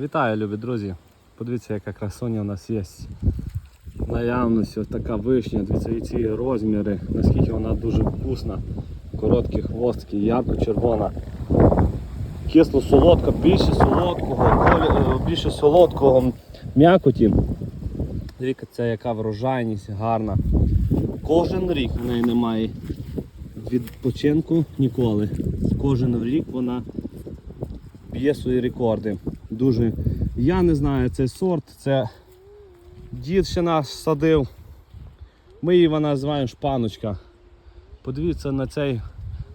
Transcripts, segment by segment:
Вітаю, любі друзі! Подивіться, яка красоня у нас є. Наявність, ось така вишня, дивіться і ці розміри, наскільки вона дуже вкусна. Короткі хвостки, ярко-червона. Кисло солодка, більше солодкого, е, більше солодкого м'якоті. Дивіться, яка врожайність гарна. Кожен рік в неї немає відпочинку ніколи. Кожен рік вона б'є свої рекорди. Дуже. Я не знаю, цей сорт, це дід ще нас садив. Ми її називаємо шпаночка. Подивіться на цей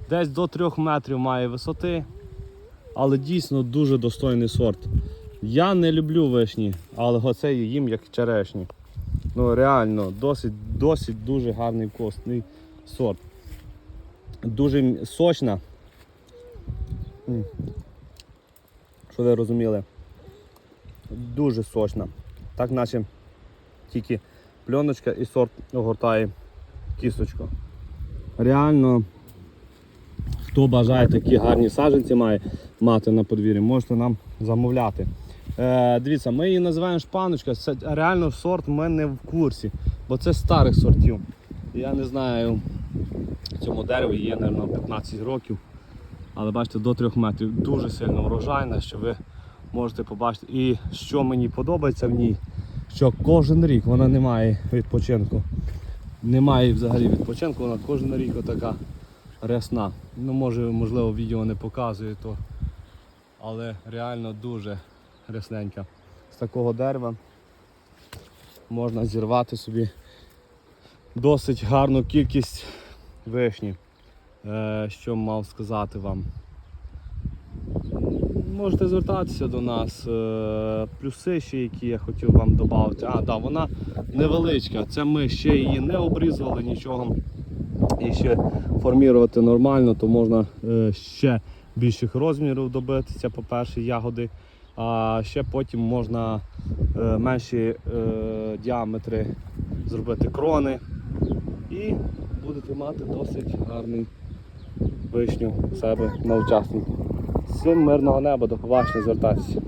десь до 3 метрів має висоти, але дійсно дуже достойний сорт. Я не люблю вишні, але оце їм як черешні. Ну реально, досить, досить дуже гарний вкусний сорт. Дуже сочна. М. Що ви розуміли? Дуже сочна. Так наче тільки пленочка і сорт огортає кісточку. Реально, хто бажає такі гарні саджанці має мати на подвір'ї, можете нам замовляти. Е, дивіться, ми її називаємо шпаночка. Це реально сорт ми не в курсі, бо це старих сортів. Я не знаю, цьому дереву є, мабуть, 15 років. Але бачите, до 3 метрів дуже сильно врожайна, що ви можете побачити. І що мені подобається в ній, що кожен рік вона не має відпочинку. Немає взагалі відпочинку, вона кожен рік отака рясна. Ну, може, можливо, відео не показує то, але реально дуже рясненька. З такого дерева можна зірвати собі досить гарну кількість вишні. Е, що мав сказати вам. Можете звертатися до нас. Е, Плюси ще, які я хотів вам додати. А, да, вона невеличка. Це ми ще її не обрізували нічого. І ще формувати нормально, то можна е, ще більших розмірів добитися, по-перше, ягоди. А ще потім можна менші діаметри зробити крони. І будете мати досить гарний вишню себе на участку. Всім мирного неба, до побачення, звертайтеся.